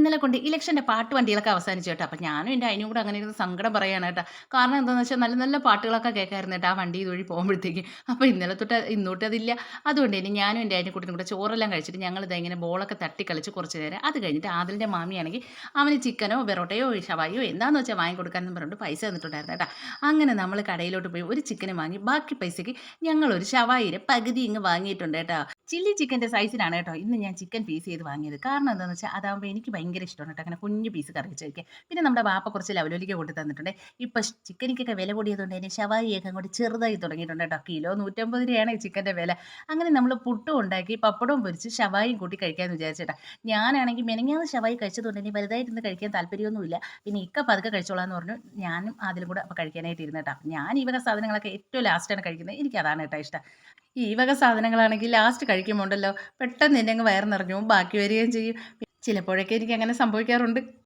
ഇന്നലെ കൊണ്ട് ഇലക്ഷന്റെ പാട്ട് വണ്ടികളൊക്കെ അവസാനിച്ചു കേട്ടോ. അപ്പം ഞാനും എന്റെ അതിനും കൂടെ അങ്ങനെ ഇരുന്ന് സങ്കടം പറയുകയാണ് കേട്ടോ. കാരണം എന്താണെന്ന് വെച്ചാൽ നല്ല നല്ല പാട്ടുകളൊക്കെ കേൾക്കായിരുന്നു കേട്ടോ ആ വണ്ടി ഇതുവഴി പോകുമ്പോഴത്തേക്ക്. അപ്പോൾ ഇന്നലെ തൊട്ട് ഇന്നോട്ട് അതില്ല അതുകൊണ്ട് ഇനി ഞാനും എന്റെ അതിന്റെ കുട്ടിനും കൂടെ ചോറെല്ലാം കഴിച്ചിട്ട് ഞങ്ങൾ ഇങ്ങനെ ബോളൊക്കെ തട്ടി കളിച്ച് കുറച്ച് നേരം അത് കഴിഞ്ഞിട്ട് ആദിലിന്റെ മാമിയാണെങ്കിൽ അവന് ചിക്കനോ പെറോട്ടയോ ഷവായോ എന്താണെന്ന് വെച്ചാൽ വാങ്ങി കൊടുക്കാനെന്ന് പറഞ്ഞിട്ട് പൈസ തന്നിട്ടുണ്ടായിരുന്നു കേട്ടോ. അങ്ങനെ നമ്മൾ കടയിലോട്ട് പോയി ഒരു ചിക്കൻ വാങ്ങി. ബാക്കി പൈസയ്ക്ക് ഞങ്ങളൊരു ഷവായിയുടെ പകുതി ഇങ്ങ് വാങ്ങിയിട്ടുണ്ട് കേട്ടോ. ചില്ലി ചിക്കന്റെ സൈസിലാണ് കേട്ടോ ഇന്ന് ഞാൻ ചിക്കൻ പീസ് ചെയ്ത് വാങ്ങിയത്. കാരണം എന്താണെന്ന് വെച്ചാൽ അതാകുമ്പോൾ എനിക്ക് ഭയങ്കര ഇഷ്ടമാണ് കേട്ടോ. അങ്ങനെ കുഞ്ഞു പീസ് കറി വെച്ച് വയ്ക്കുക പിന്നെ നമ്മുടെ വാപ്പ കുറച്ച് ലവലോലിക്ക് കൊണ്ടു തന്നിട്ടുണ്ട്. ഇപ്പോൾ ചിക്കനിക്കൊക്കെ വില കൂടിയതുകൊണ്ട് തന്നെ ഷവായിയൊക്കെ അങ്ങോട്ട് ചെറുതായി തുടങ്ങിയിട്ടുണ്ട് കേട്ടോ. കിലോ നൂറ്റമ്പത് രൂപയാണ് ചിക്കന്റെ വില. അങ്ങനെ നമ്മൾ പുട്ടും ഉണ്ടാക്കി പപ്പടവും പൊരിച്ച് ഷവായും കൂട്ടി കഴിക്കാമെന്ന് വിചാരിച്ചേട്ടാ ഞാനാണെങ്കിൽ മെനങ്ങാതെ ഷവായി കഴിച്ചതുകൊണ്ട് ഇനി വലുതായിട്ടിരുന്ന് കഴിക്കാൻ താല്പര്യമൊന്നുമില്ല. പിന്നെ ഇക്ക പതുക്കെ കഴിച്ചോളാന്ന് പറഞ്ഞു. ഞാനും അതിലും കൂടെ കഴിക്കാനായിട്ട് ഇരുന്നേട്ടാ ഞാൻ വക സാധനങ്ങളൊക്കെ ഏറ്റവും ലാസ്റ്റാണ് കഴിക്കുന്നത്. എനിക്ക് അതാണ് കേട്ടോ ഇഷ്ടം. ഈ വക സാധനങ്ങളാണെങ്കിൽ ലാസ്റ്റ് കഴിക്കുമ്പോണ്ടല്ലോ പെട്ടെന്ന് എന്റെ അങ്ങ് വയറ് നിറഞ്ഞു ബാക്കി വരികയും ചെയ്യും. ചിലപ്പോഴൊക്കെ എനിക്ക് അങ്ങനെ സംഭവിക്കാറുണ്ട്.